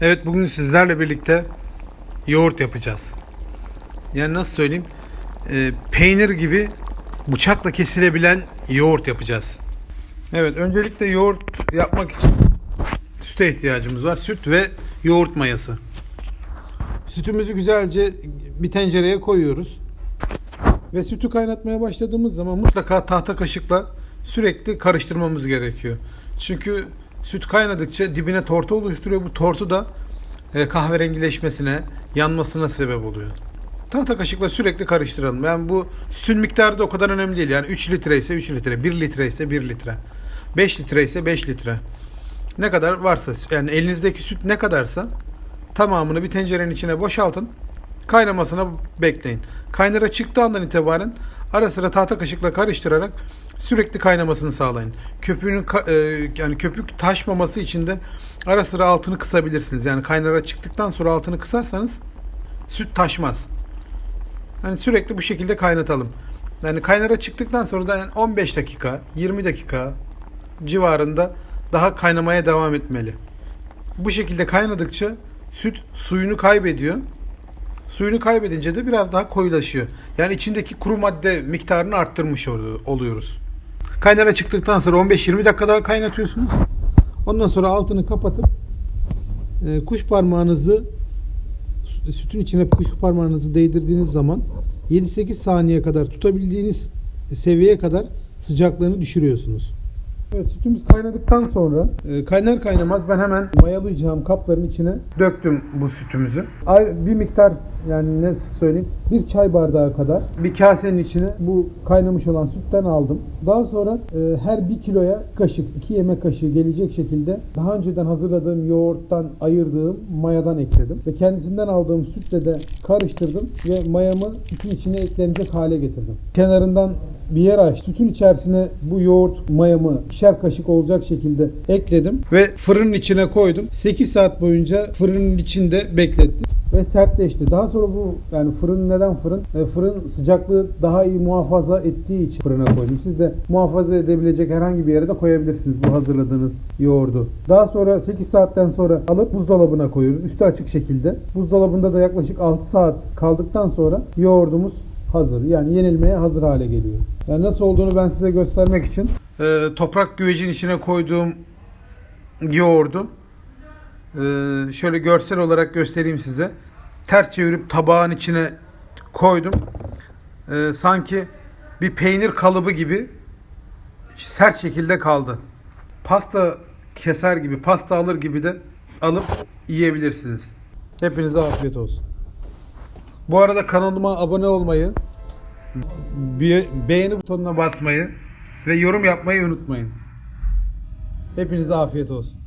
Evet bugün sizlerle birlikte yoğurt yapacağız. Yani nasıl söyleyeyim? Ee, peynir gibi bıçakla kesilebilen yoğurt yapacağız. Evet öncelikle yoğurt yapmak için süte ihtiyacımız var. Süt ve yoğurt mayası. Sütümüzü güzelce bir tencereye koyuyoruz. Ve sütü kaynatmaya başladığımız zaman mutlaka tahta kaşıkla sürekli karıştırmamız gerekiyor. Çünkü süt kaynadıkça dibine tortu oluşturuyor. Bu tortu da e, kahverengileşmesine, yanmasına sebep oluyor. Tahta kaşıkla sürekli karıştıralım. Yani bu sütün miktarı da o kadar önemli değil. Yani 3 litre ise 3 litre, 1 litre ise 1 litre, 5 litre ise 5 litre. Ne kadar varsa yani elinizdeki süt ne kadarsa tamamını bir tencerenin içine boşaltın. Kaynamasına bekleyin. Kaynara çıktığı andan itibaren ara sıra tahta kaşıkla karıştırarak sürekli kaynamasını sağlayın. Köpüğünün ka- e, yani köpük taşmaması için de ara sıra altını kısabilirsiniz. Yani kaynara çıktıktan sonra altını kısarsanız süt taşmaz. Yani sürekli bu şekilde kaynatalım. Yani kaynara çıktıktan sonra da yani 15 dakika, 20 dakika civarında daha kaynamaya devam etmeli. Bu şekilde kaynadıkça süt suyunu kaybediyor. Suyunu kaybedince de biraz daha koyulaşıyor. Yani içindeki kuru madde miktarını arttırmış olu- oluyoruz. Kaynara çıktıktan sonra 15-20 dakika daha kaynatıyorsunuz. Ondan sonra altını kapatıp e, kuş parmağınızı sü- sütün içine kuş parmağınızı değdirdiğiniz zaman 7-8 saniye kadar tutabildiğiniz seviyeye kadar sıcaklığını düşürüyorsunuz. Evet sütümüz kaynadıktan sonra e, kaynar kaynamaz ben hemen mayalayacağım kapların içine döktüm bu sütümüzü. Bir miktar yani ne söyleyeyim bir çay bardağı kadar bir kasenin içine bu kaynamış olan sütten aldım. Daha sonra e, her bir kiloya kaşık iki yemek kaşığı gelecek şekilde daha önceden hazırladığım yoğurttan ayırdığım mayadan ekledim. Ve kendisinden aldığım sütle de karıştırdım ve mayamı sütün içine eklenecek hale getirdim. Kenarından bir yer aç. Sütün içerisine bu yoğurt mayamı ikişer kaşık olacak şekilde ekledim ve fırının içine koydum. 8 saat boyunca fırının içinde beklettim ve sertleşti. Daha sonra bu yani fırın neden fırın? E, fırın sıcaklığı daha iyi muhafaza ettiği için fırına koydum. Siz de muhafaza edebilecek herhangi bir yere de koyabilirsiniz bu hazırladığınız yoğurdu. Daha sonra 8 saatten sonra alıp buzdolabına koyuyoruz. Üstü açık şekilde. Buzdolabında da yaklaşık 6 saat kaldıktan sonra yoğurdumuz hazır. Yani yenilmeye hazır hale geliyor. Yani nasıl olduğunu ben size göstermek için e, toprak güvecin içine koyduğum yoğurdu e, şöyle görsel olarak göstereyim size. Ters çevirip tabağın içine koydum. E, sanki bir peynir kalıbı gibi sert şekilde kaldı. Pasta keser gibi, pasta alır gibi de alıp yiyebilirsiniz. Hepinize afiyet olsun. Bu arada kanalıma abone olmayı, be- beğeni butonuna basmayı ve yorum yapmayı unutmayın. Hepinize afiyet olsun.